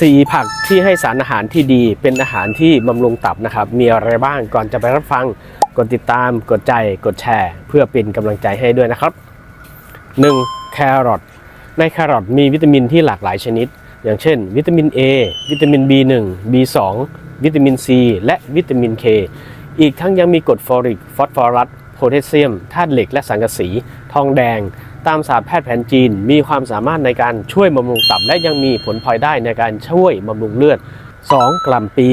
4ผักที่ให้สารอาหารที่ดีเป็นอาหารที่บำรุงตับนะครับ มีอะไรบ้างก่อนจะไปรับฟัง กดติดตาม กดใจ กดแชร์ เพื่อเป็นกำลังใจให้ด้วยนะครับ 1. แครอทในแครอทมีวิตามินที่หลากหลายชนิด อย่างเช่น วิตามิน A วิตามิน B1 B2 วิตามิน C และวิตามิน K อีกทั้งยังมีกรดฟอริกฟอสฟอรัส พแทสเซียมธาตุเหล็กและสังกะสี ทองแดง ตามศาสตร์แพทย์แผนจีน มีความสามารถในการช่วยบำรุงตับ และยังมีผลพลอยได้ในการช่วยบำรุงเลือด 2. กลัมปี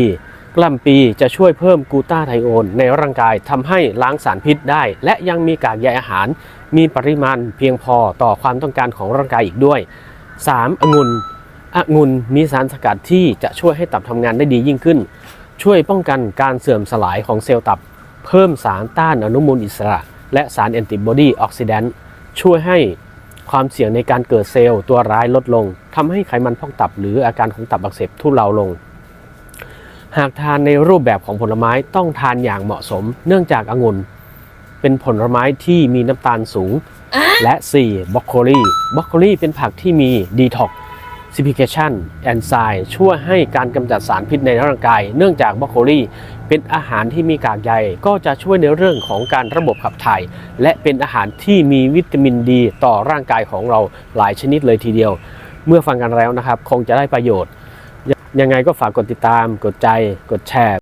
กลัมปีจะช่วยเพิ่มกูต้าไทโอน ในร่างกายทำให้ล้างสารพิษได้ และยังมีกากใยอาหาร มีปริมาณเพียงพอต่อความต้องการของร่างกายอีกด้วย 3. องุ่นองุ่นมีสารสกัดที่จะช่วยให้ตับทำงานได้ดียิ่งขึ้น ช่วยป้องกันการเสื่อมสลายของเซลล์ตับ เพิ่มสารต้านอนุมูลอิสระ และสารแอนติบอดีออกซิแดนต์ช่วยให้ความเสี่ยงในการเกิดเซลล์ตัวร้ายลดลงทำให้ไขมันพอกตับหรืออาการของตับอักเสบทุเลาลง หากทานในรูปแบบของผลไม้ต้องทานอย่างเหมาะสม เนื่องจากองุ่นเป็นผลไม้ที่มีน้ำตาลสูง และ 4. บรอกโคลีบรอกโคลีเป็นผักที่มีดีท็อก ซิฟิเคชันแอนไซม์ช่วยให้การกำจัดสารพิษในร่างกาย เนื่องจากบรอกโคลีเป็นอาหารที่มีกากใยก็จะช่วยในเรื่องของการระบบขับถ่าย และเป็นอาหารที่มีวิตามินดี ต่อร่างกายของเราหลายชนิดเลยทีเดียว เมื่อฟังกันแล้วนะครับ คงจะได้ประโยชน์ ยังไงก็ฝากกดติดตาม กดใจ กดแชร์